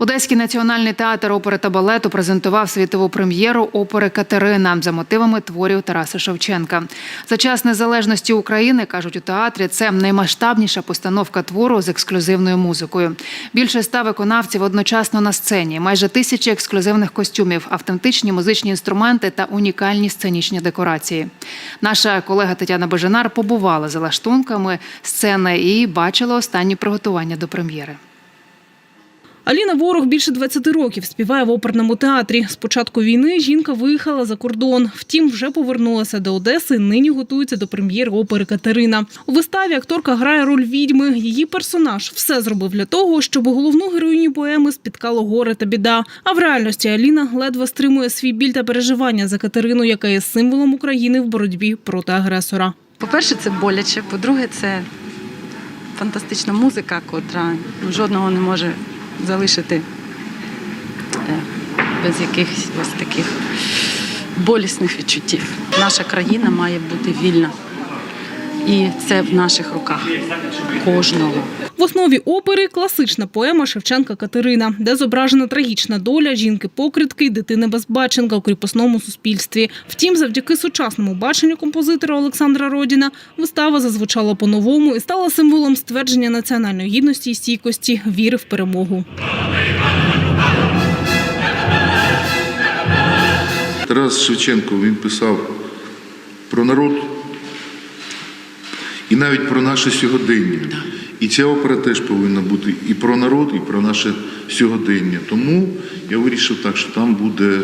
Одеський національний театр опери та балету презентував світову прем'єру опери Катерина за мотивами творів Тараса Шевченка. За час незалежності України кажуть у театрі, це наймасштабніша постановка твору з ексклюзивною музикою. Більше ста виконавців одночасно на сцені, майже тисячі ексклюзивних костюмів, автентичні музичні інструменти та унікальні сценічні декорації. Наша колега Тетяна Бежанар побувала за лаштунками сцени і бачила останні приготування до прем'єри. Аліна Ворог більше 20 років співає в оперному театрі. З початку війни жінка виїхала за кордон. Втім, вже повернулася до Одеси. Нині готується до прем'єри опери Катерина. У виставі акторка грає роль відьми. Її персонаж все зробив для того, щоб головну героїню поеми спіткало горе та біда. А в реальності Аліна ледве стримує свій біль та переживання за Катерину, яка є символом України в боротьбі проти агресора. По-перше, це боляче. По-друге, це фантастична музика, котра жодного не може залишити е, без якихось таких болісних відчуттів. Наша країна має бути вільна. І це в наших руках кожного. В основі опери класична поема Шевченка Катерина, де зображена трагічна доля жінки-покритки й дитини Безбаченка у кріпосному суспільстві. Втім, завдяки сучасному баченню композитора Олександра Родіна вистава зазвучала по-новому і стала символом ствердження національної гідності і стійкості, віри в перемогу. Тарас Шевченко він писав про народ і навіть про наше сьогодення. І ця опера теж повинна бути і про народ, і про наше сьогодення. Тому я вирішив так, що там буде.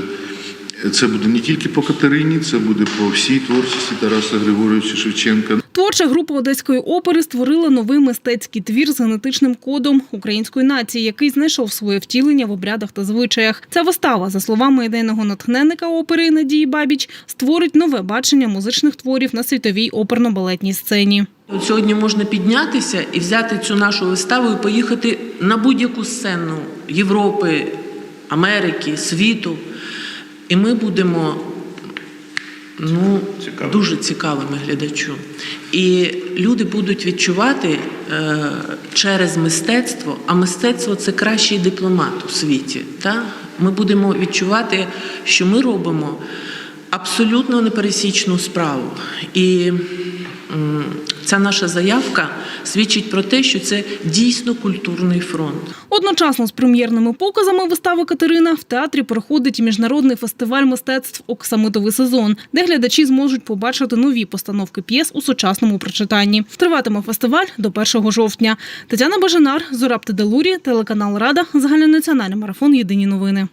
Це буде не тільки по Катерині, це буде по всій творчості Тараса Григоровича Шевченка. Творча група Одеської опери створила новий мистецький твір з генетичним кодом української нації, який знайшов своє втілення в обрядах та звичаях. Ця вистава, за словами ідейного натхненника опери Надії Бабіч, створить нове бачення музичних творів на світовій оперно-балетній сцені. От сьогодні можна піднятися і взяти цю нашу виставу і поїхати на будь-яку сцену Європи, Америки, світу. І ми будемо ну, дуже цікавими глядачу. І люди будуть відчувати е, через мистецтво, а мистецтво це кращий дипломат у світі. Та? Ми будемо відчувати, що ми робимо абсолютно непересічну справу. І ця наша заявка свідчить про те, що це дійсно культурний фронт. Одночасно з прем'єрними показами вистави Катерина в театрі проходить міжнародний фестиваль мистецтв Оксамитовий сезон, де глядачі зможуть побачити нові постановки п'єс у сучасному прочитанні. Триватиме фестиваль до 1 жовтня. Тетяна Бажанар, Зураб Теделурі, телеканал Рада, загальнонаціональний марафон Єдині новини.